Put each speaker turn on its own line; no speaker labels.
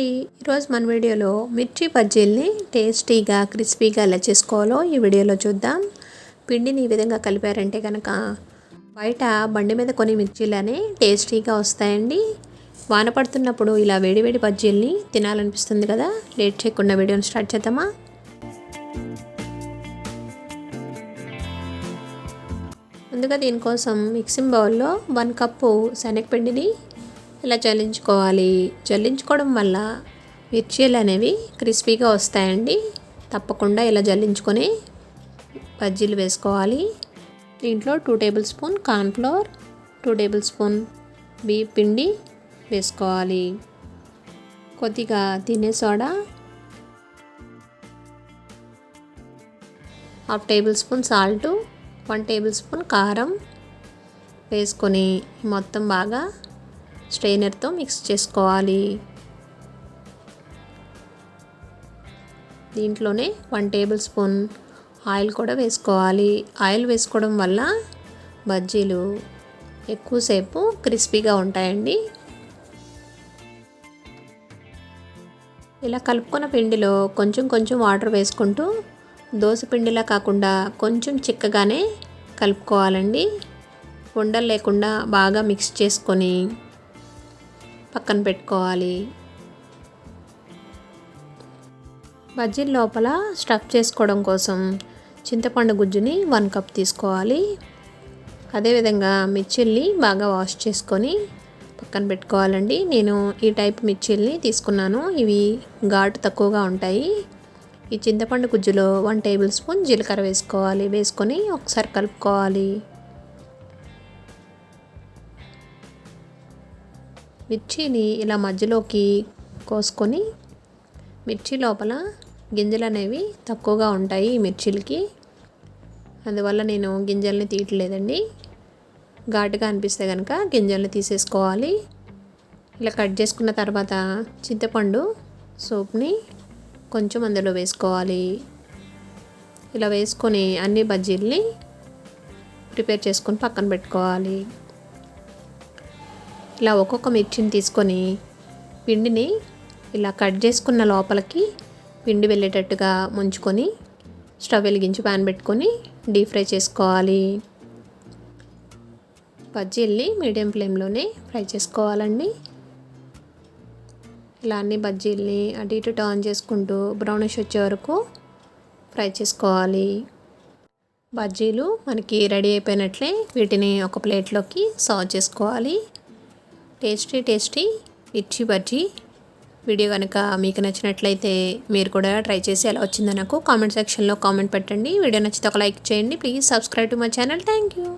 అండి ఈరోజు మన వీడియోలో మిర్చి బజ్జీల్ని టేస్టీగా క్రిస్పీగా ఎలా చేసుకోవాలో ఈ వీడియోలో చూద్దాం. పిండిని ఈ విధంగా కలిపారంటే కనుక బయట బండి మీద కొన్ని మిర్చీలనే టేస్టీగా వస్తాయండి. వాన పడుతున్నప్పుడు ఇలా వేడివేడి బజ్జీల్ని తినాలనిపిస్తుంది కదా? లేట్ చేయకుండా వీడియోని స్టార్ట్ చేద్దామా? ముందుగా దీనికోసం మిక్సింగ్ బౌల్లో వన్ కప్పు శనగపిండిని ఇలా చల్లించుకోవాలి? చల్లించుకోవడం వల్ల మిర్చీలు అనేవి క్రిస్పీగా వస్తాయండి. తప్పకుండా ఇలా జల్లించుకొని బజ్జీలు వేసుకోవాలి. దీంట్లో two tablespoon cornflour two tablespoon బియ్య పిండి వేసుకోవాలి. కొద్దిగా తినే soda half tablespoon salt one tablespoon కారం వేసుకొని మొత్తం బాగా స్ట్రెయినర్తో మిక్స్ చేసుకోవాలి. దీంట్లోనే వన్ టేబుల్ స్పూన్ ఆయిల్ కూడా వేసుకోవాలి. ఆయిల్ వేసుకోవడం వల్ల బజ్జీలు ఎక్కువసేపు క్రిస్పీగా ఉంటాయండి. ఇలా కలుపుకున్న పిండిలో కొంచెం కొంచెం వాటర్ వేసుకుంటూ దోశ పిండిలా కాకుండా కొంచెం చిక్కగానే కలుపుకోవాలండి. ఉండలు లేకుండా బాగా మిక్స్ చేసుకొని పక్కన పెట్టుకోవాలి. బజ్జీల లోపల స్టఫ్ చేసుకోవడం కోసం చింతపండు గుజ్జుని వన్ కప్ తీసుకోవాలి. అదేవిధంగా మిర్చిల్ని బాగా వాష్ చేసుకొని పక్కన పెట్టుకోవాలండి. నేను ఈ టైప్ మిర్చిల్ని తీసుకున్నాను. ఇవి ఘాటు తక్కువగా ఉంటాయి. ఈ చింతపండు గుజ్జులో వన్ టేబుల్ స్పూన్ జీలకర్ర వేసుకోవాలి. వేసుకొని ఒకసారి కలుపుకోవాలి. మిర్చిని ఇలా మధ్యలోకి కోసుకొని మిర్చి లోపల గింజలు అనేవి తక్కువగా ఉంటాయి ఈ మిర్చిలకి. అందువల్ల నేను గింజల్ని తీయట్లేదండి. ఘాటుగా అనిపిస్తే కనుక గింజల్ని తీసేసుకోవాలి. ఇలా కట్ చేసుకున్న తర్వాత చింతపండు సూప్ని కొంచెం అందులో వేసుకోవాలి. ఇలా వేసుకొని అన్ని బజ్జీల్ని ప్రిపేర్ చేసుకొని పక్కన పెట్టుకోవాలి. ఇలా ఒక్కొక్క మిర్చిని తీసుకొని పిండిని ఇలా కట్ చేసుకున్న లోపలికి పిండి వెళ్ళేటట్టుగా ముంచుకొని స్టవ్ వెలిగించి ప్యాన్ పెట్టుకొని డీప్ ఫ్రై చేసుకోవాలి. బజ్జీల్ని మీడియం ఫ్లేమ్లోనే ఫ్రై చేసుకోవాలండి. ఇలా అన్ని బజ్జీల్ని అటు ఇటు టర్న్ చేసుకుంటూ బ్రౌనిష్ వచ్చే వరకు ఫ్రై చేసుకోవాలి. బజ్జీలు మనకి రెడీ అయిపోయినట్లే వీటిని ఒక ప్లేట్లోకి సర్వ్ చేసుకోవాలి. టేస్టీ టేస్టీ మిర్చి బజ్జీ వీడియో కనుక మీకు నచ్చినట్లయితే మీరు కూడా ట్రై చేసి ఎలా వచ్చిందో నాకు కామెంట్ సెక్షన్లో కామెంట్ పెట్టండి. వీడియో నచ్చితే ఒక లైక్ చేయండి. Please subscribe to my channel. Thank you.